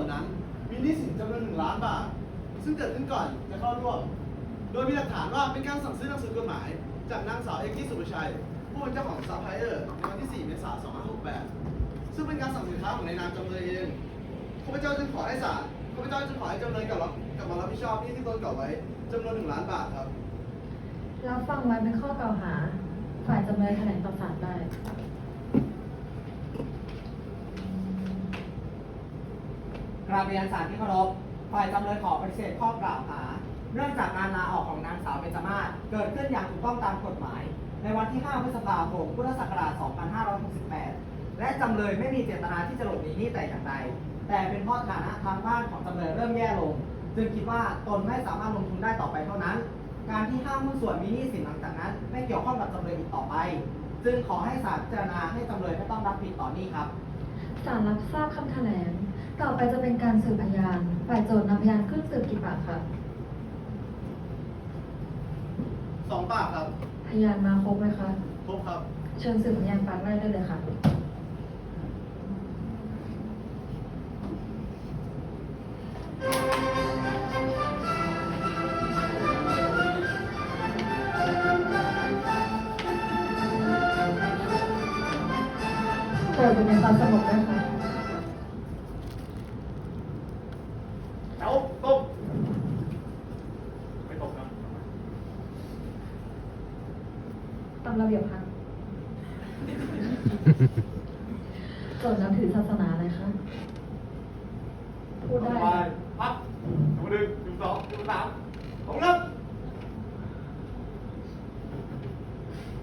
วนนั้นมีหนี้สินจำนวนหนึ่งล้านบาท ซึ่งเกิดขึ้นก่อนจะเข้าร่วม โดยมีหลักฐานว่าเป็นการสั่งซื้อหนังสือกฎหมาย จากนางสาวเอกกี้สุภชัย ผู้เป็นเจ้าของซัพพลายเออร์ในวันที่ 4 เมษายน 2568 ซึ่งเป็นการสั่งสินค้าของในนามจำเลยเองข้าพเจ้าจึงขอให้ศาลข้าพเจ้าจึงขอให้จำเลยกลับรับกลับมารับผิดชอบหนี้ที่ตนก่อไว้จำนวนหนึ่งล้านบาทครับรับฟังไว้เป็นข้อกล่าวหา ฝ่ายจำเลยแถลงต่อศาลได้ กราบเรียนศาลที่เคารพฝ่ายจำเลยขอปฏิเสธข้อกล่าวหาเนื่องจากการลาออกของนางสาวเบญจมาศเกิดขึ้นอย่างถูกต้องตามกฎหมาย ในวันที่ 5 พฤษภาคม พุทธศักราช 2568 และจำเลยไม่มีเจตนาที่จะหลบหนีหนี้แต่อย่างใด แต่เป็นเพราะฐานะทางบ้านของจำเลยเริ่มแย่ลง จึงคิดว่าตนไม่สามารถลงทุนได้ต่อไปเท่านั้น การที่ห้ามหุ้นส่วนมีหนี้สินหลังจากนั้น ไม่เกี่ยวข้องกับจำเลยอีกต่อไป จึงขอให้ศาลพิจารณาให้จำเลยไม่ต้องรับผิดต่อหนี้ครับศาลรับทราบคำแถลง ต่อไปจะเป็นการสืบพยาน ฝ่ายโจทย์นำพยานขึ้นสืบกี่ปากคะสองปากครับพยานมาครบไหมคะ ครบครับ เชิญสืบพยานปากแรกได้เลยค่ะ เปิดเป็นในความสงบด้วยค่ะ แล้วต้มไม่ตกครับ ตามระเบียบพัก โจทย์นับถือศาสนาอะไรคะ พูดได้ไปพักดูหนึ่งดูสองดูสามของเริ่ม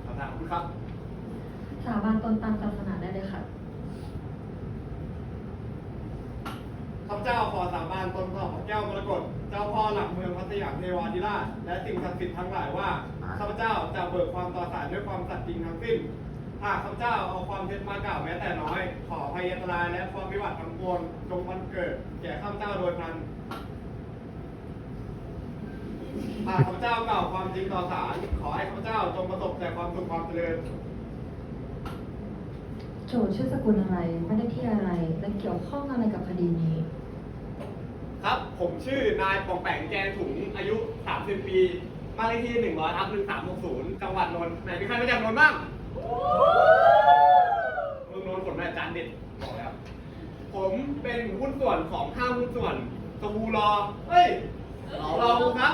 คำถามคุณครับ สาบานตนตามศาสนาได้เลยค่ะข้าพเจ้าขอสาบานตนต่อพระแก้วมรกตเจ้าพ่อหลักเมืองพัทยาเทวาธิราช และสิ่งศักดิ์สิทธิ์ทั้งหลายว่าข้าพเจ้าจะเบิกความต่อศาลด้วยความสัตย์จริงทั้งสิ้น หากข้าพเจ้าเอาความเท็จมากล่าวแม้แต่น้อย ขอพยันตรายและความวิบัติทั้งปวงจงบันเกิด แก่ข้าพเจ้าโดยพลันหากข้าพเจ้ากล่าวความจริงต่อศาลขอให้ข้าพเจ้าจงประสบแต่ความสุขความเจริญโจทย์ชื่อสกุลอะไรไม่ได้ที่อะไร และเกี่ยวข้องอะไรกับคดีนี้ ครับผมชื่อนายปองแปงแกนถุงอายุ 30 ปีบ้านเลขที่100ทับ1360 จังหวัดนนท์ไหนมีใครมาจากนนท์บ้างเมืองนนท์ผลมาจานเด็ดบอกแล้ว ผมเป็นหุ้นส่วนของห้างหุ้นส่วนสบูรอ เฮ้ยรอกูครับ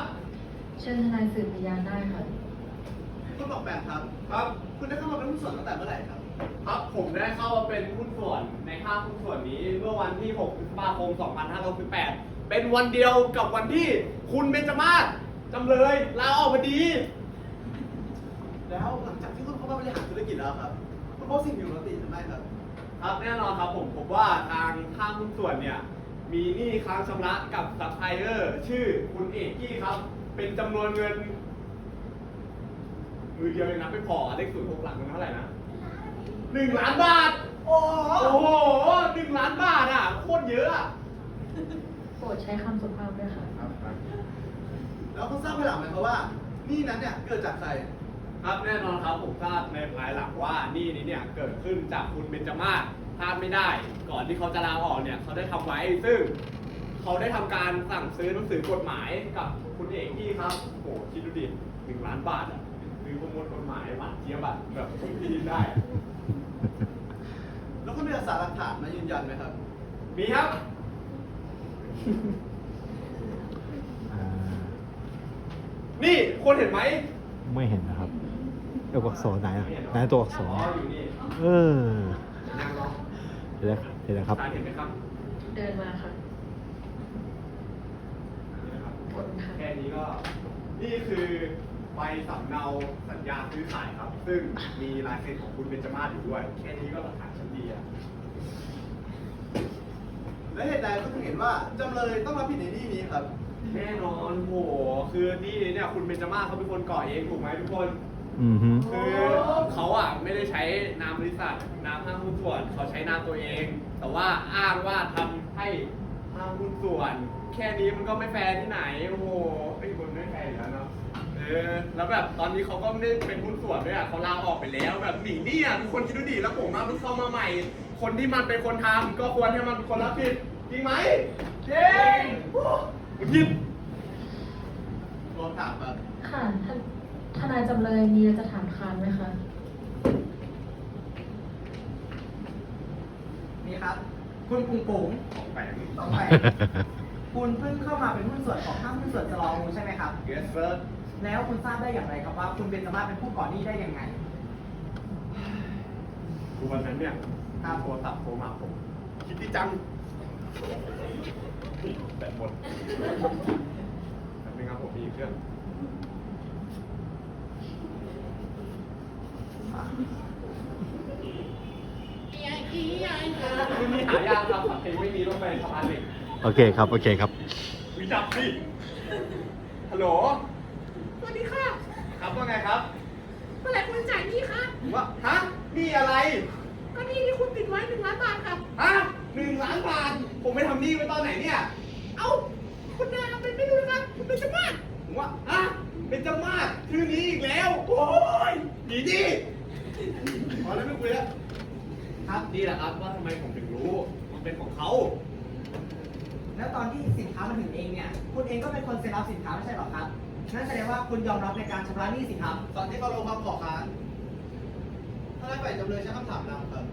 เชิญทนายสืบพยานได้ค่ะ คุณบอกแบบครับ ครับ คุณได้เข้ามาเป็นผู้นส่วนตั้งแต่เมื่อไหร่ครับ ครับผมได้เข้ามาเป็นหุ้นส่วนในห้างหุ้นส่วนนี้เมื่อวันที่6พฤษภาคม 2568 เป็นวันเดียวกับวันที่คุณเบญจมาศจำเลยลาออกพอดี แล้วหลังจากที่คุณเข้ามา บริหารธุรกิจแล้วครับคุณพบสิ่งผิดปกติหรือไม่ครับ ครับแน่นอนครับผมพบว่าทางห้างหุ้นส่วนเนี่ยมีหนี้ค้างชำระกับซัพพลายเออร์ ชื่อคุณเอกกี้ครับ เป็นจำนวนเงิน มือเดียวเลยนะไม่พอเลขศูนย์หกหลักมันเท่าไหร่นะหนึ่งล้านบาทโอ้โอ้โหหนึ่งล้านบาทอะโคตรเยอะอะโปรดใช้คำสุภาพด้วยค่ะ แล้วคุณทราบภายหลังไหมครับว่าหนี่นั้นเนี่ยเกิดจากใคร ครับแน่นอนครับผมทราบในภายหลังว่าหนี่นี้เนี่ยเกิดขึ้นจากคุณเบญจมาศพลาดไม่ได้ ก่อนที่เขาจะลาออกเนี่ยเขาได้ทำไว้ซึ่ง เขาได้ทำการสั่งซื้อหนังสือกฎหมายกับคุณเอกที่ครับโอ้โหคิดดูดิหนึ่งล้านบาทอะซื้อประมวลกฎหมายหวานเจี๊ยบอะแบบที่ดินได้อะแล้วคุณมีเอกสารหลักฐานมายืนยันไหมครับ มีครับ อ่านี่คนเห็นไหมไม่เห็นนะครับ ตัวอักษรไหนอะไหนตัวอักษรอ๋ออยู่นี่เออนั่งรอเห็นแล้วครับเห็นแล้วครับตาเห็นไหมครับเดินมาค่ะนี่นะครับกดค่ะแค่นี้ก็นี่คือใบสำเนาสัญญาซื้อขายครับ ซึ่งมีลายเซ็นของคุณเบญจมาศอยู่ด้วย แค่นี้ก็หลักฐานชั้นดีอะและเหตุใดคุณถึงเห็นว่าจำเลยต้องรับผิดในหนี้นี้ครับ แน่นอนโห คือนี่เนี่ยคุณเบญจมาศเขาเป็นคนก่อเองถูกไหมทุกคน อือฮึคือเขาอะไม่ได้ใช้นามบริษัทนามห้างหุ้นส่วน เขาใช้นามตัวเอง แต่ว่าอ้างว่าทำให้ห้างหุ้นส่วน แค่นี้มันก็ไม่แฟร์ที่ไหนโอ้โหไอ้คนไม่แฟร์อยู่แล้วเนาะเออแล้วแบบตอนนี้เขาก็ไม่ได้เป็นหุ้นส่วนด้วยอะเขาลาออกไปแล้วแบบหนีเนี่ยทุกคนคิดดูดิแล้วผมมาเพิ่งเข้ามาใหม่ คนที่มันเป็นคนทำก็ควรให้มันเป็นคนรับผิดจริงไหมจริงผิดรวมถามแบบ ค่ะท่านทนาย จำเลยมีอะไรจะถามค้านไหมคะ นี่ครับ คุณปุงปุงของแปลงต้องไป คุณเพิ่งเข้ามาเป็นหุ้นส่วนของห้างหุ้นส่วนจรองูใช่ไหมครับเกสเฟิร์สแล้วคุณทราบได้อย่างไรครับว่า คุณเบนจามาศเป็นผู้ก่อหนี้ได้ยังไง คือวันนั้นเนี่ยครับโทรศัพท์โทรมาผม คิดดีจังแบตหมดแป๊บนึงครับผมมีอีกเครื่อง คือมีหายากครับเพลงไม่มีต้องไปสะพานเหล็กโอเคครับ โอเคครับ วิจับสิฮัลโหล สวัสดีค่ะครับว่าไงครับเมื่อไหร่คุณจ่ายหนี้คะว่าฮะนี่อะไร ก็หนี้ที่คุณติดไว้หนึ่งล้านบาทค่ะ ฮะหนึ่งล้านบาท ผมไปทำหนี้ไว้ตอนไหนเนี่ย เอ้า คุณนาเป็นไม่รู้นะคะคุณเป็นชาวบ้านผมว่าฮะเป็นเจ้ามาดชื่อนี้อีกแล้ว โอ้ยดีดี พอแล้วไม่คุยแล้วครับนี่แหละครับว่าทำไมผมถึงรู้ มันเป็นของเขาแล้วตอนที่สินค้ามาถึงเองเนี่ย คุณเองก็เป็นคนเซ็นรับสินค้าไม่ใช่หรอครับ นั่นแสดงว่าคุณยอมรับในการชำระหนี้สิครับ ตอนที่เขาลงคำขอค้านถ้าได้ฝ่ายจำเลยใช้คำถามนำครับ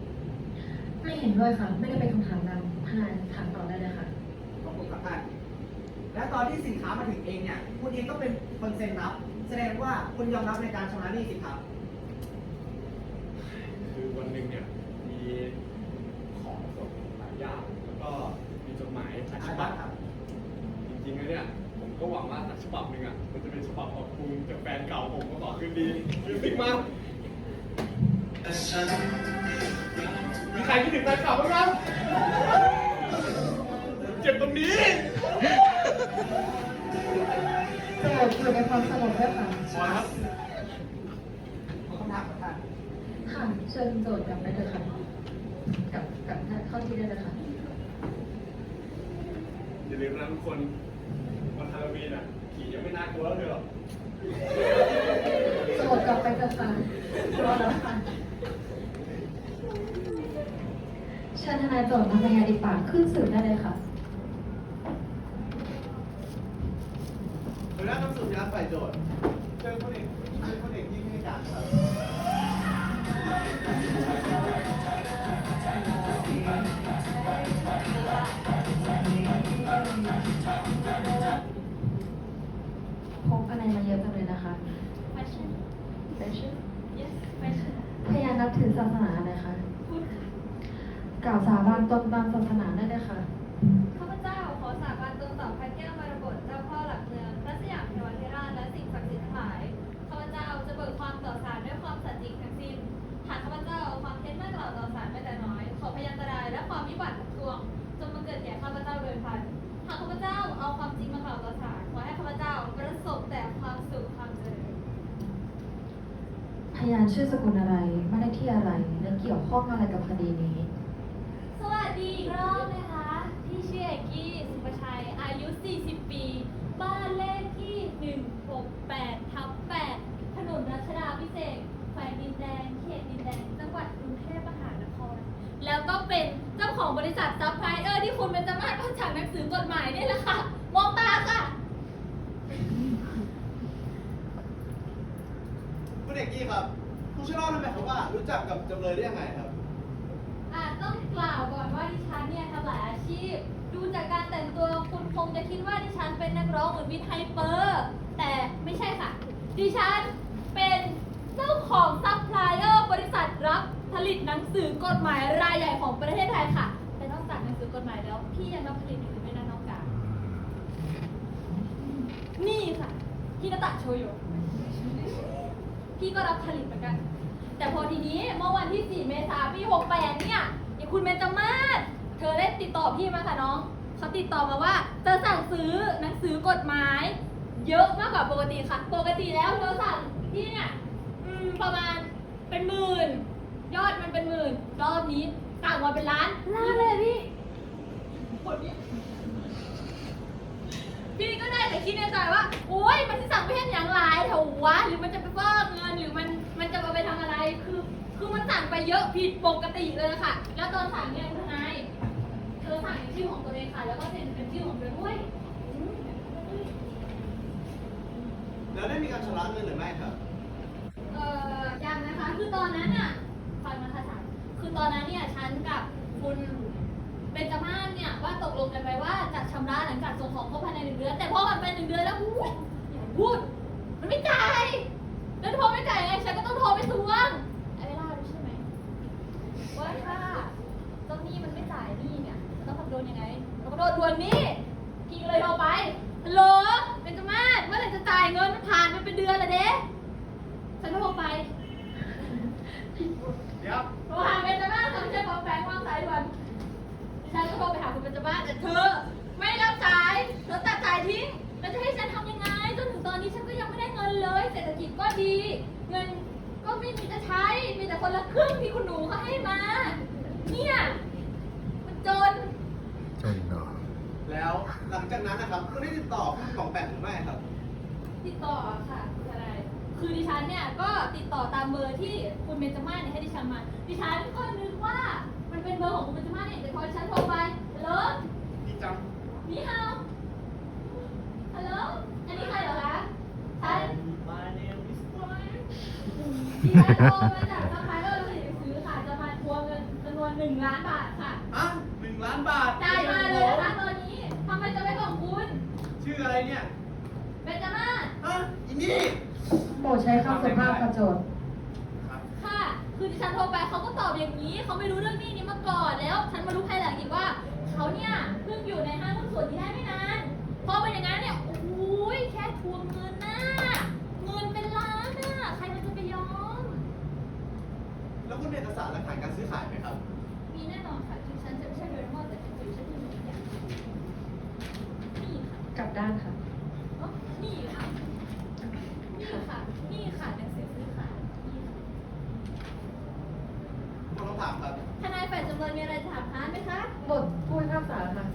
ไม่เห็นด้วยค่ะ ไม่ได้เป็นคำถามนำทนายถามต่อได้เลยค่ะ ขอบคุณครับท่านแล้วตอนที่สินค้ามาถึงเองเนี่ย คุณเองก็เป็นคนเซ็นรับ แสดงว่าคุณยอมรับในการชำระหนี้สิครับคือวัน หนึ่งเนี่ยมีของส่งหลายอย่างแล้วก็มีจดหมายหลายฉบับครับจริงๆแล้วเนี่ยผมก็หวังว่าสักฉบับหนึ่งอะมันจะเป็นฉบับขอบคุณจากแฟนเก่าผมก็บอกคืนดีมิวสิกมามีใครคิดถึงแฟนเก่าบ้างครับเจ็บตรงนี้โจทย์อยู่ในความสงบด้วยค่ะ พอครับ ขอบคุณครับท่าน ค่ะ เชิญโจทย์กลับไปเถอะค่ะกลับกลับเข้าที่ได้เลยค่ะอย่าลืมนะทุกคนวันฮาโลวีนอะผียังไม่น่ากลัวเท่าเธอหรอกโจทย์กลับไปเถอะค่ะรอแล้วค่ะเชิญทนายโจทย์นำพยานอีกปากขึ้นสืบได้เลยค่ะโดยด้านนำสืบพยานฝ่ายโจทย์เชิญคนเอกเชิญคนเอกที่ให้การครับ พกอะไรมาเยอะจังเลยนะคะ Fashion Fashion yes fashion พยานนับถือศาสนาอะไรคะพูดค่ะ กล่าวสาบานตนตามศาสนาได้เลยค่ะ แก่ข้าพเจ้าโดยพลันหากข้าพเจ้าเอาความจริงมากล่าวต่อศาลขอให้ข้าพเจ้าประสบแต่ความสุขความเจริญพยานชื่อสกุลอะไรไม่ได้ที่อะไรและเกี่ยวข้องอะไรกับคดีนี้ สวัสดีอีกรอบนะคะที่ชื่อเอกกี้สุภชัยอายุ 40 ปี บ้านเลขที่ 168ทับ8ถนนรัชดาพิเศษกแขวงดินแดงเขตดินแดงจังหวัดกรุงเทพมหานคร แล้วก็เป็นเจ้า ของบริษัทซัพพลายเออร์ที่คุณเป็นจำหน่ายผ่านจากหนังสือกฎหมายนี่แหละค่ะ มองตาค่ะคุณเอกกี้ครับผู้ช่วยเล่าได้ไหมครับว่ารู้จักกับจำเลยได้ยังไงครับอาจต้องกล่าวก่อนว่าดิฉันเนี่ยทำหลายอาชีพ ดูจากการแต่งตัวคุณคงจะคิดว่าดิฉันเป็นนักร้องเหมือนวิทไฮเปอร์ แต่ไม่ใช่ค่ะ ดิฉันเป็นเจ้าของซัพพลายเออร์บริษัทรับผลิตหนังสือกฎหมายรายใหญ่ของประเทศไทย มายแล้วพี่ยังรับผลิตอย่างอื่นด้นน้องกานี่ค่ะพี่นตะโชโยพี่ก็รับผลิตเหมือนกัน แต่พอทีนี้เมื่อวันที่ 4 เมษายนปี 68 เนี่ยไอ้คุณเบนจามาศเธอได้ติดต่อพี่มาค่ะน้อง เขาติดต่อมาว่าเธอสั่งซื้อหนังสือกฎหมาย เยอะมากกว่าปกติค่ะ ปกติแล้วเธอสั่งที่เนี่ยประมาณเป็นหมื่น ยอดมันเป็นหมื่น รอบนี้สั่งมาเป็นล้านล้านเลยพี่ คนนี้พี่ก็ได้แต่คิดในใจว่าโอ๊ยมันจะสั่งไปเห็นอย่างไรเถอะวะหรือมันจะไปฟอกเงินหรือมันมันจะเอาไปทำอะไรคือ คือมันสั่งไปเยอะผิดปกติเลยค่ะ แล้วตอนสั่งเนี่ยทนายเธอสั่งเป็นชื่อของตัวเองค่ะ แล้วก็เซ็นเป็นชื่อของตัวเองด้วยอืมแล้วได้มีการชำระเงินหรือไม่ครับเอ่อยังนะคะ คือตอนนั้นน่ะฟังนะคะฉันคือตอนนั้นเนี่ยฉันกับคุณ เบนจาม่านเนี่ยว่าตกลงกันไปว่าจะชำระหลังจากส่งของครบภายในหนึ่งเดือน แต่พอมันเป็นหนึ่งเดือนแล้วอุ้ยอย่าพูด มันไม่จ่าย แล้วพอไม่จ่ายไงฉันก็ต้องโทรไปทวงไอ้เวลารู้ใช่ไหมว่าถ้าเจ้าหนี้มันไม่จ่ายหนี้เนี่ยจะต้องทำโดนยังไงเราก็โดนทวงหนี้พี่ก็เลยโทรไปฮัลโหลเบนจาม่านเมื่อไหร่จะจ่ายเงินมันผ่านไปเป็นเดือนแล้วเด้ฉันก็โทรไปเดี๋ยวโทรหาเบนจาม่าเธอไม่ใช่ปอแปงวางสายด่วน ฉันก็โทรไปหาคุณเบนจาม่าแต่เธอ ไม่รับสาย เธอตัดสายทิ้งแล้วจะให้ฉันทำยังไง จนถึงตอนนี้ฉันก็ยังไม่ได้เงินเลย เศรษฐกิจก็ดี เงินก็ไม่มีจะใช้ มีแต่คนละครึ่งที่คุณหนูเขาให้มา เนี่ยมันจน จนเนาะแล้วหลังจากนั้นนะครับคุณได้ติดต่อผู้กองแปงหรือไม่ครับ ติดต่อค่ะคุณทนายคือดิฉันเนี่ยก็ติดต่อตามเบอร์ที่คุณเบนจาม่าเนี่ยให้ดิฉันมา ดิฉันก็นึกว่ามันเป็นเบอร์ของคุณเบนจาม่าเนี่ย แต่พอดิฉันโทรไปฮัลโหลพี่จนี่ฮาวฮัลโหลอันนี้ใครเหรอคะฉันำ My name is Brian ดิฉันโทรมาจากซัพพลายเออร์ผลิตหนังสือค่ะจะมาทวงเงินจำนวนหนึ่งล้านบาทค่ะอะหนึ่งล้านบาทจ่ายมาเลยนะคะตอนนี้ทำไมจะไม่ของคุณชื่ออะไรเนี่ยเบนจาม่าอะอีนี่โปรดใช้คำสุภาพประโจทย์ คือดิฉันโทรไปเขาก็ตอบอย่างนี้เขาไม่รู้เรื่องหนี้นี้มาก่อนแล้ว ฉันมารู้ภายหลังอีกว่า เขาเนี่ยเพิ่งอยู่ในห้างหุ้นส่วนที่ได้ไม่นาน พอเป็นอย่างนั้นเนี่ย โอ้ยแค่ทวงเงินน่ะ เงินเป็นล้านน่ะ ใครมันจะไปยอม แล้วคุณมีเอกสารหลักฐานการซื้อขายไหมครับ มีแน่นอนค่ะที่ฉันจะไม่ใช่โดยมอแต่ฉันจะอยู่ชั้นที่หนึ่งเนี่ยนี่ค่ะ กลับด้านค่ะ อ๋อนี่ค่ะ นี่ค่ะ นี่ค่ะหนังสือซื้อขายนี่ค่ะ ผมต้องถามครับ ทนายฝ่ายจำเลยมีอะไรจะถามค้านไหมคะ บทผู้พิพากษาค่ะ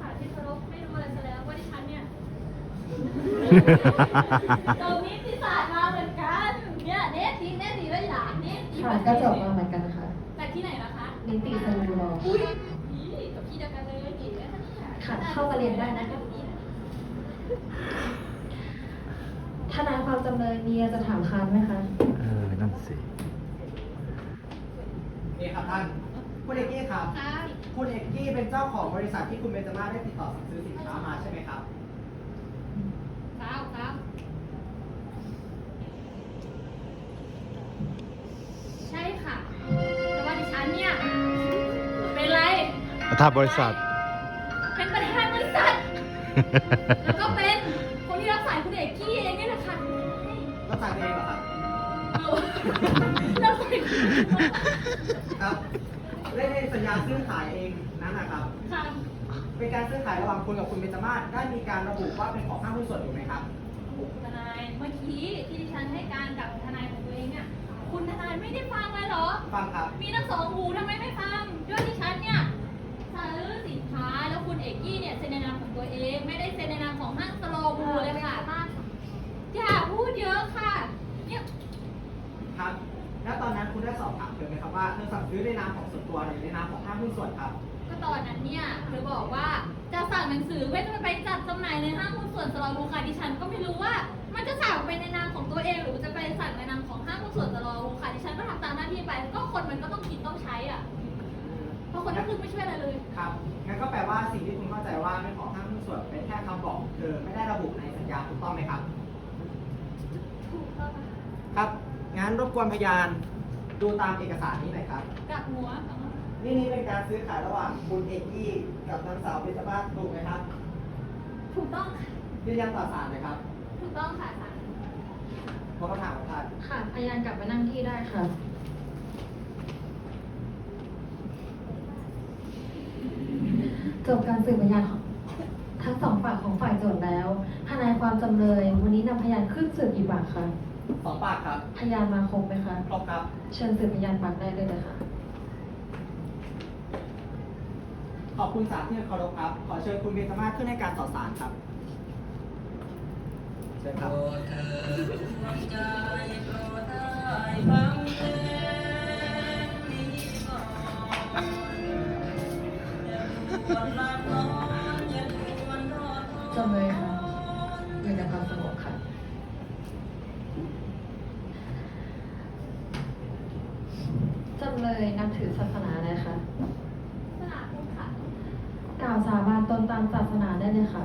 ฝ่ายที่เคารพไม่รู้อะไรซะแล้วว่าดิฉันเนี่ย ตรงนี้ที่ศาสตร์มาเหมือนกัน เนี่ยเนตดีเนตดีไว้หลานเนตดีค่ะก็จบมาเหมือนกันค่ะจากที่ไหนล่ะคะนิติสรูรออุ้ยนี่กับพี่เดียวกันเลยดีเลยค่ะเนี่ยค่ะเข้ามาเรียนได้นะคะทนายความจำเลยมีอะไรจะถามค้านไหมคะ เออ นั่นสินี่ครับท่าน คุณเอกกี้ครับค่ะคุณเอกกี้เป็นเจ้าของบริษัทที่คุณเบนจาม่าได้ติดต่อสั่งซื้อสินค้ามาใช่ไหมครับครับ ธานบริษัท เป็นประธานบริษัท แล้วก็เป็นคนที่รับสายคุณเอกกี้เองนี่แหละค่ะรับสายตัวเองเหรอครับเอารับสายครับได้ในสัญญาซื้อขายเองนั้นนะครับ ค่ะเป็นการซื้อขายระหว่างคุณกับคุณเบนจาม่าได้มีการระบุว่าเป็นของห้างหุ้นส่วนถูกไหมครับ ทนายเมื่อกี้ที่ดิฉันให้การกับทนายของตัวเองเนี่ยคุณทนายไม่ได้ฟังเลยเหรอ ฟังครับ มีทั้งสองหูทำไมไม่ฟังด้วยดิฉันเนี่ย ซื้อสินค้า แล้วคุณเอกกี้เนี่ยเซ็นในนามของตัวเอง ไม่ได้เซ็นในนามของห้างสโลบูเลยค่ะ อย่าพูดเยอะค่ะเนี่ยครับ แล้วตอนนั้นคุณได้สอบถามเธอไหมครับว่าเธอสั่งซื้อในนามของส่วนตัวหรือในนามของห้างหุ้นส่วนครับ ก็ตอนนั้นเนี่ยเธอบอกว่าจะสั่งหนังสือเพื่อจะไปจัดจำหน่ายในห้างหุ้นส่วนสโลบูค่ะดิฉันก็ไม่รู้ว่า มันจะสั่งไปในนามของตัวเองหรือจะไปสั่งในนามของห้างหุ้นส่วนสโลบูค่ะดิฉันก็ทำตามหน้าที่ไป ก็คนมันก็ต้องกินต้องใช้อะ เพราะคนนั้นคือไม่ช่วยอะไรเลย ครับงั้นก็แปลว่าสิ่งที่คุณเข้าใจว่าเป็นของห้างหุ้นส่วนเป็นแค่คำบอกของเธอไม่ได้ระบุในสัญญาถูกต้องไหมครับ ถูกต้องค่ะครับงั้นรบกวนพยานดูตามเอกสารนี้หน่อยครับกับหัวกับหัวนี่นี่เป็นการซื้อขายระหว่างคุณเอกกี้กับนางสาวเบญจมาศถูกไหมครับถูกต้องค่ะยืนยันต่อศาลไหมครับถูกต้องค่ะศาลขอคำถามของท่านค่ะ พยานกลับมานั่งที่ได้ค่ะ จบการสืบพยานของทั้งสองฝ่ายของฝ่ายโจทย์แล้วทนายความจำเลย วันนี้นำพยานขึ้นสืบกี่ปากคะสองปากครับพยานมาครบไหมคะครบครับ เชิญสืบพยานปากได้เลยนะคะขอบคุณศาลที่เคารพครับ ขอเชิญคุณเบญจมาศขึ้นให้การต่อศาลครับเชิญครับเจำเลยค่ะอยู่ในความสงบค่ะ จำเลยนับถือศาสนาอะไรคะสนามพุทธค่ะกล่าวสาบานตนตามศาสนาได้เลยค่ะ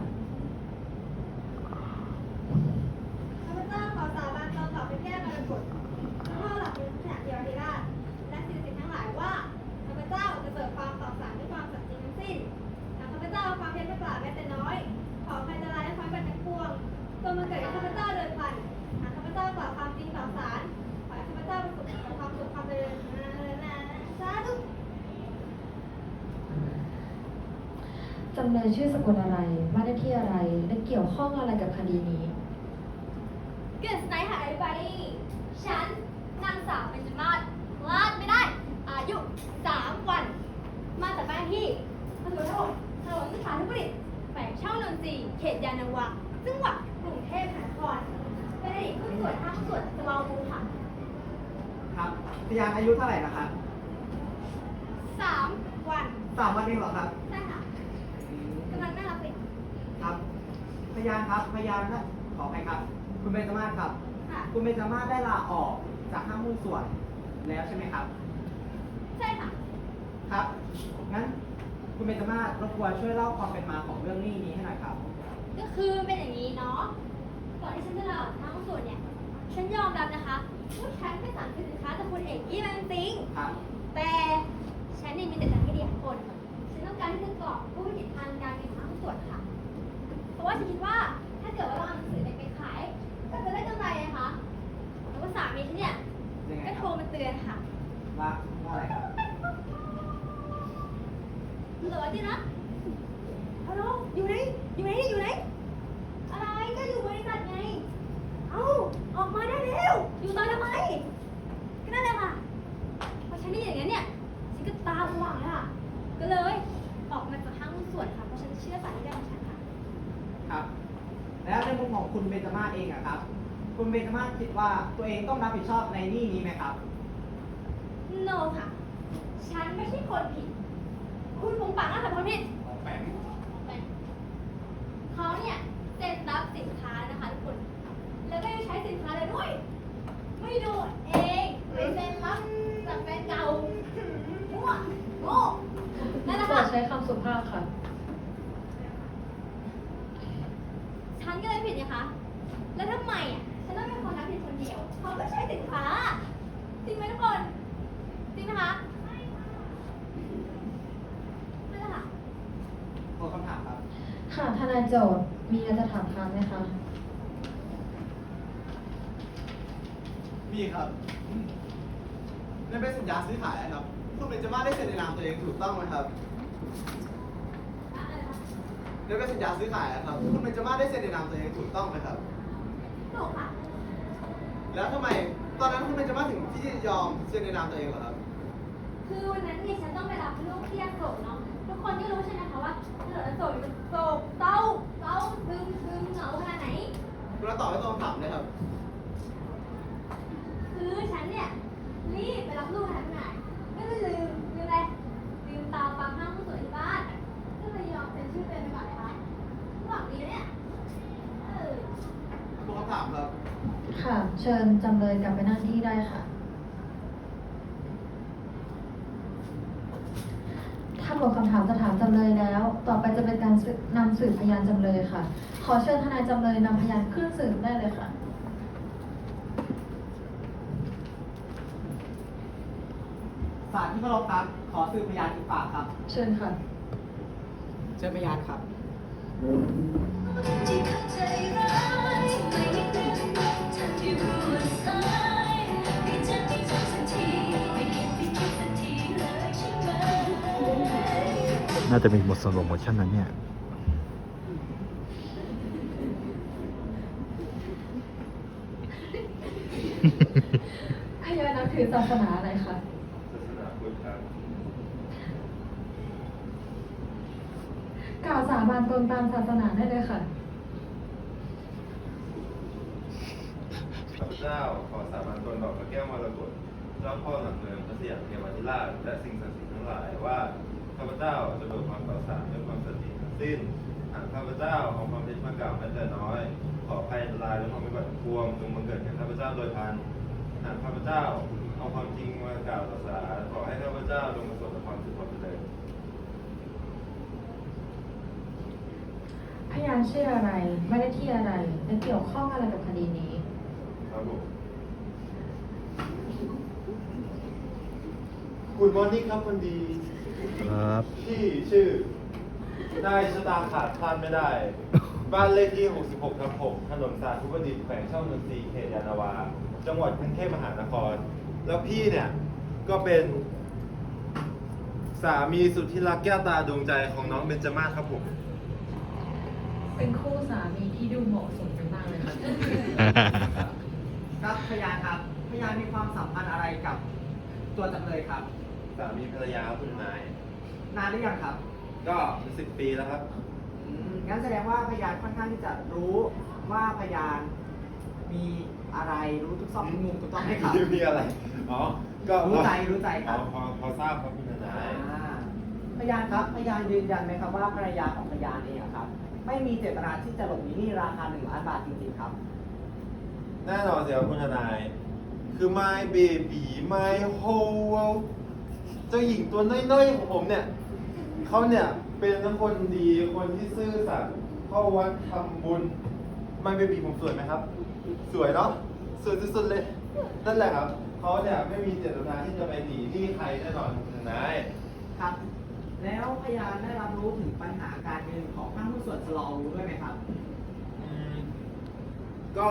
เลยชื่อสกุลอะไร บ้านเลขที่อะไร และเกี่ยวข้องอะไรกับคดีนี้ Good night hi everybody ฉันนางสาวเป็นจมาศพลาดไม่ได้ อายุ 3 วัน มาจากบ้านที่ถนนถนนถนนสถานทุประดิษฐ์แฝงช่องนนทรีย์เขตยานนาวาจังหวัดกรุงเทพมหานครเป็นอดีตผู้ตรวจห้างส่วนสวามูค่ะครับพยานอายุเท่าไหร่นะครับ 3 วัน สามวันเองเหรอครับ ใช่ค่ะกำลังน่ารักเลย ครับ พยานครับ พยานนะขออภัยครับ คุณเบญจมาศครับ ค่ะ คุณเบญจมาศได้ลาออกจากห้างหุ้นส่วนแล้วใช่ไหมครับ ใช่ค่ะ ครับ งั้นคุณเบญจมาศรบกวนช่วยเล่าความเป็นมาของเรื่องหนี้นี้ให้หน่อยครับ ก็คือเป็นอย่างนี้เนาะ ก่อนที่ฉันจะลาออกจากห้างส่วนเนี่ย ฉันยอมรับนะคะว่าฉันไม่สั่งซื้อสินค้าจากคุณเอกกี้มาจริงๆครับ แต่ฉันเนี่ยมีแต่ทางที่ดีของคน ฉันต้องการที่จะกรอบผู้ผลิตทางการ ตัวเองต้องรับผิดชอบในหนี้นี้ไหมครับ no ค่ะ ฉันไม่ใช่คนผิด คุณปุงปังน่าจะคนผิดแปมเขาเนี่ยเซ็นรับสินค้านะคะทุกคน แล้วก็ยังใช้สินค้าเลยด้วย ไม่ดูเองไปเซ็นรับจากแฟนเก่ามั่วโง่นั่นแหละโปรค่ะดใช้คำสุภาพค่ะ ฉันก็เลยผิดนะคะ แล้วทำไมอะ ฉันต้องเป็นคนรับผิดคนเดียว เขาก็ใช้สินค้า จริงไหมทุกคน จริงไหมคะนั่นแหละค่ะ ขอคำถามครับ ค่ะทนาย โจทย์มีอะไรจะถามค้างไหมคะ มีครับในเป็นสัญญาซื้อขายครับ คุณเบนจมาศได้เซ็นในนามตัวเองถูกต้องไหมครับในเป็นสัญญาซื้อขายครับ คุณเบนจมาศได้เซ็นในนามตัวเองถูกต้องไหมครับ ถูกค่ะ แล้วทำไมตอนนั้นคุณเบนจมาศถึงที่ยอมเซ็นในนามตัวเองเหรอครับ คือวันนั้นเนี่ยฉันต้องไปรับลูกที่ยโศกเนาะทุกคนก็รู้ใช่ไหมคะว่าเออโศกมันโศกเศร้าเศร้าซึมซึม เหงาขนาดไหน คุณเราตอบให้ตรงคำถามเลยครับ คือฉันเนี่ยรีบไปรับลูกขนาดไหนก็เลยลืมลืมอะไรลืมตามฟังห้างผู้สวยที่บ้านก็เลยยอมเซ็นชื่อเป็นไปก่อนนะคะหวังดีนะเนี่ยเออตรงคำถามครับ ค่ะ เชิญจำเลยกลับไปนั่งที่ได้ค่ะ ถ้าหมดคำถามจะถามจำเลยแล้ว ต่อไปจะเป็นการ สืบนำสืบพยานจำเลยค่ะ ขอเชิญทนายจำเลยนำพยานขึ้นสืบได้เลยค่ะ ศาลที่เคารพครับ ขอสืบพยานอีกปากครับ เชิญค่ะ เชิญพยานครับที่เข้าใจร้ายไม่ได้เรื่องทันที่รู้ว่าสายที่จะไม่ทำสักทีไม่คิดไม่คิดสักทีเลยใช่ไหมน่าจะมีบทสรุปโมชั่นนั้นเนี่ย พยานนับ ถือศาสนาอะไรคะศาสนาพุทธครับกล่าวสาบานตนตามศาสนาได้เลยค่ะ ข้าพเจ้าขอสาบานตนต่อพระแก้วมรกตเจ้าพ่อหลักเมืองพระสยามเทวาธิราชและสิ่งศักดิ์สิทธิ์ทั้งหลายว่าข้าพเจ้าจะเบิกความต่อศาลด้วยความสัตย์จริงทั้งสิ้นหากข้าพเจ้าเอาความเท็จมากล่าวแม้แต่น้อย ขอภัยอันตรายและความไม่บัดพวงจงบังเกิดแก่ข้าพเจ้าโดยพลันหากข้าพเจ้า เอาความจริงมากล่าวต่อศาลขอให้ข้าพเจ้าจงประสบแต่ความสุขความเจริญพยานชื่ออะไร ไม่ได้ที่อะไร และเกี่ยวข้องอะไรกับคดีนี้ ครับผมคุณมอนี่ครับคนดีครับที่ชื่อ ได้ชะตาขาดพลาดไม่ได้ บ้านเลขที่ 66ทับ6ถนนสาธุประดิษฐ์แขวงช่องนนทรีย์เขตยานนาวา จังหวัดกรุงเทพมหานคร แล้วพี่เนี่ยก็เป็นสามีสุดที่รักแก้วตาดวงใจของน้องเบนจามาศครับผมเป็นคู่สามีที่ดูเหมาะสมกันมากเลยค่ะครับพยานครับ พยานมีความสัมพันธ์อะไรกับตัวจำเลยครับ สามีภรรยาครับคุณนาย นานหรือยังครับ ก็เป็นสิบปีแล้วครับ อืมงั้นแสดงว่าพยานค่อนข้างที่จะรู้ว่าพยานมีอะไรรู้ทุกซอกทุกมุมถูกต้องไหมครับ มีอะไร อ๋อ ก็รู้ใจรู้ใจครับอ๋อพอพอทราบครับคุณนาย อ่าพยานครับพยานยืนยันไหมครับว่าภรรยาของพยานเองอะครับ ไม่มีเจตนาที่จะหลบหนีหนี้ราคาหนึ่งล้านบาทจริงๆครับ แน่นอนเสียคุณทนาย คือ my baby my whole world เจ้าหญิงตัวน้อยๆของผมเนี่ย เขาเนี่ยเป็นทั้งคนดีคนที่ซื่อสัตย์เข้าวัดทำบุญ my baby ผมสวยไหมครับ สวยเนาะ สวยสุดๆเลย นั่นแหละครับ เขาเนี่ยไม่มีเจตนาที่จะไปหนีหนี้ใครแน่นอนคุณทนายครับ แล้วพยานได้รับรู้ถึงปัญหาการเงินของห้างหุ้นส่วนสลอรู้ด้วยไหมครับ อืมก็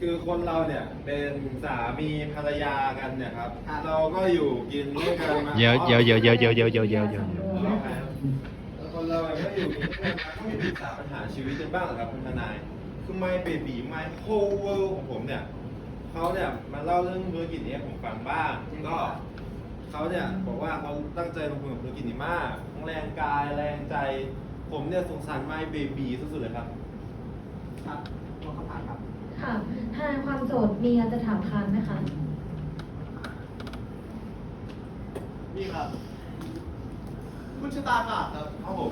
คือคนเราเนี่ยเป็นสามีภรรยากันเนี่ยครับ ครับ เราก็อยู่กินด้วยกันมาเดี๋ยวเดี๋ยวเดี๋ยวเดี๋ยวเดี๋ยวเดี๋ยวเดี๋ยวเดี๋ยวเดี๋ยวแล้วคนเราเนี่ยก็อยู่กินด้วยกันมาก็มีปรึกษาปัญหาชีวิตกันบ้างเหรอครับคุณทนาย คือ my baby my whole world ของผมเนี่ย เขาเนี่ยมาเล่าเรื่องธุรกิจนี้ให้ผมฟังบ้างก็เขาเนี่ยบอกว่าเขาตั้งใจลงทุนกับธุรกิจนี้มากทั้งแรงกายแรงใจ ผมเนี่ยสงสาร my baby สุดๆเลยครับครับลงคำถามครับค่ะทนายความโจทย์มีอะไรจะถามค้านไหมคะ นี่ครับคุณชะตาขาดครับครับผม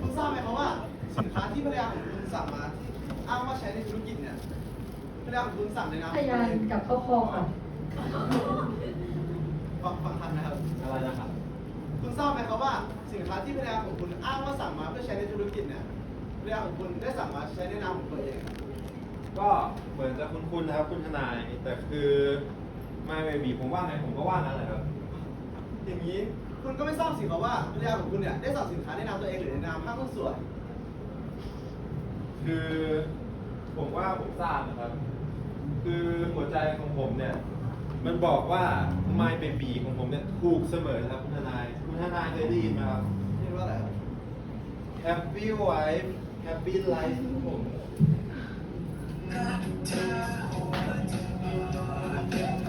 คุณทราบไหมครับว่าสินค้าที่ภรรยาของคุณสั่งมาอ้างว่าใช้ในธุรกิจเนี่ย ภรรยาของคุณสั่งในนามพยานกับครอบครัวค่ะฟังฟังทันนะครับ อะไรนะครับ คุณทราบไหมครับว่าสินค้าที่ภรรยาของคุณอ้างว่าสั่งมาเพื่อใช้ในธุรกิจเนี่ยภรรยาของคุณได้สั่งมาใช้ในนามของตัวเอง ก็เหมือนจะคุ้นๆนะครับคุณทนาย แต่คือไม่ไม่บีผมว่าไงผมก็ว่างั้นแหละครับ อย่างนี้คุณก็ไม่ทราบสิครับว่าภรรยาของคุณเนี่ยได้สั่งสินค้าในนามตัวเองหรือในนามห้างหุ้นส่วน คือผมว่าผมทราบนะครับ คือหัวใจของผมเนี่ย มันบอกว่า my baby ของผมเนี่ย ถูกเสมอนะครับคุณทนาย คุณทนายเคยได้ยินไหมครับเรียกว่าอะไรครับ happy wife happy life ครับผมพ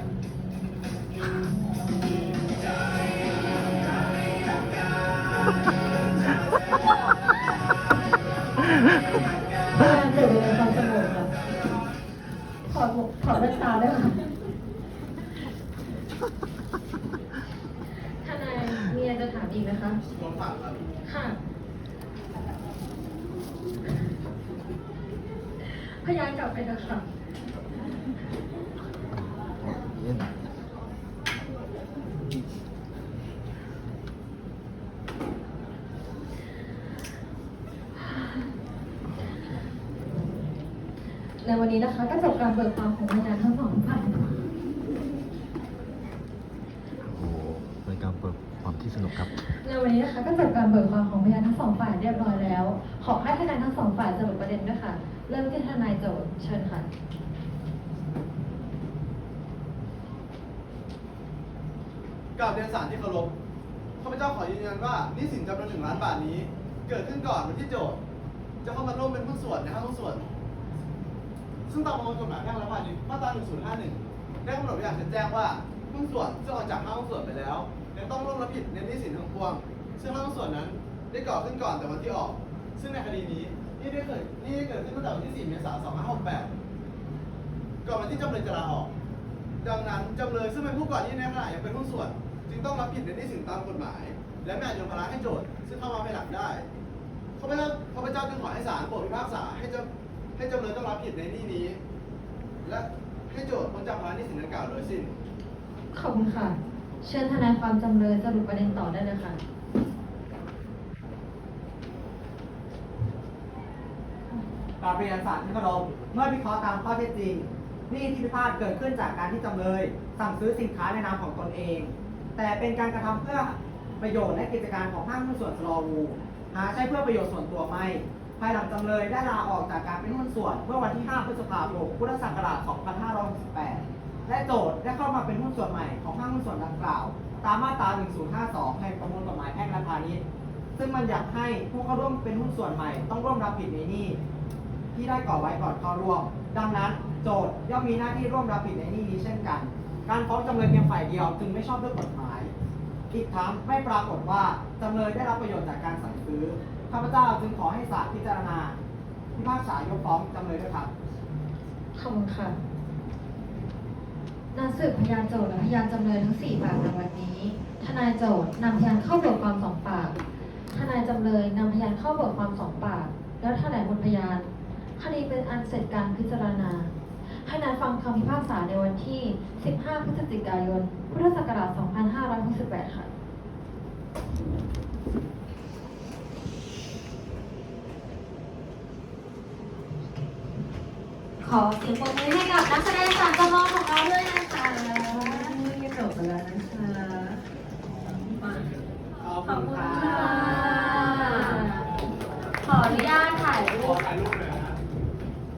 นวันนี้นะคะ ก็จบการเบิกความของพยานทั้งสองฝ่ายนะคะโอ้โหเป็นการเปิดความที่สนุกครับ ในวันนี้นะคะก็จบการเบิกความของพยานทั้งสองฝ่ายเรียบร้อยแล้ว ขอให้ทนายทั้งสองฝ่ายสรุปประเด็นด้วยค่ะ เริ่มที่ทนายโจทย์เชิญค่ะ กราบเรียนสารที่เคารพข้าพเจ้าขอยืนยันว่าหนี้สินจำนวนหนึ่งล้านบาทนี้ เกิดขึ้นก่อนวันที่โจทย์ จะเข้ามาร่วมเป็นหุ้นส่วนในห้างหุ้นส่วน ซึ่งตามประมวลกฎหมายแพ่งและพาณิชย์มาตรา1051 ได้กำหนดไว้อย่างชัดแจ้งว่าหุ้นส่วนซึ่งออกจากห้างหุ้นส่วนไปแล้วยังต้องร่วมรับผิดในหนี้สินทั้งปวง ซึ่งห้างหุ้นส่วนนั้นได้ก่อขึ้นก่อนแต่วันที่ออก ซึ่งในคดีนี้นี่ได้เกิดนี่ได้เกิดขึ้นตั้งแต่วันที่ 4 เมษายน 2568 ก่อนวันที่จำเลยจะลาออก ดังนั้นจำเลยซึ่งเป็นผู้ก่อเหตุในขณะยังเป็นหุ้นส่วน จึงต้องรับผิดในหนี้สินตามกฎหมาย และไม่อาจโยนภาระให้โจทย์ซึ่งเข้ามาภายหลังได้ข้าพเจ้าข้าพเจ้าจึงขอให้ศาลโปรดพิพากษาให้จำ ให้จำเลยต้องรับผิดในหนี้นี้ และให้โจทย์พ้นจากภาระหนี้สินดังกล่าวโดยสิ้น ขอบคุณค่ะ เชิญทนายความจำเลยสรุปประเด็นต่อได้เลยค่ะกราบเรียนศาลที่เคารพเมื่อวิเคราะห์ตามข้อเท็จจริงหนี้ที่พิพาทเกิดขึ้นจากการที่จำเลย สั่งซื้อสินค้าในนามของตนเอง แต่เป็นการกระทำเพื่อประโยชน์และกิจการของห้างหุ้นส่วนสโลวูหาใช่เพื่อประโยชน์ส่วนตัวไม่ ภายหลังจำเลยได้ลาออกจากการเป็นหุ้นส่วน เมื่อวันที่ 5 พฤษภาคม พุทธศักราช 2568 และโจทย์ได้เข้ามาเป็นหุ้นส่วนใหม่ของห้างหุ้นส่วนดังกล่าว ตามมาตรา 1052แห่งประมวลกฎหมายแพ่งและพาณิชย์ ซึ่งมันอยากให้ผู้เข้าร่วมเป็นหุ้นส่วนใหม่ต้องร่วมรับผิดในหนี้ที่ได้ก่อไว้ก่อนเข้าร่วม ดังนั้นโจทย์ย่อมมีหน้าที่ร่วมรับผิดในหนี้นี้เช่นกัน การฟ้องจำเลยเพียงฝ่ายเดียวจึงไม่ชอบด้วยกฎหมาย อีกทั้งไม่ปรากฏว่าจำเลยได้รับประโยชน์จากการสั่งซื้อข้าพเจ้าจึงขอให้ศาลพิจารณาพิพากษายกฟ้องจำเลยด้วยครับขอบคุณค่ะนัดสืบพยานโจทย์และพยานจำเลยทั้ง 4 ปากในวันนี้ ทนายโจทย์นำพยานเข้าเบิกความสองปาก ทนายจำเลยนำพยานเข้าเบิกความสองปาก แล้วแถลงบนพยาน คดีเป็นอันเสร็จการพิจารณา ให้นัดฟังคำพิพากษาในวันที่ 15 พฤศจิกายน พุทธศักราช 2568 ค่ะ ขอเสียงปรบมือให้กับนักแสดงสามจำลของเราด้วยนะคะนี่ก็จบแล้วนะคะขอบคุณค่ะ ขออนุญาตถ่ายรูป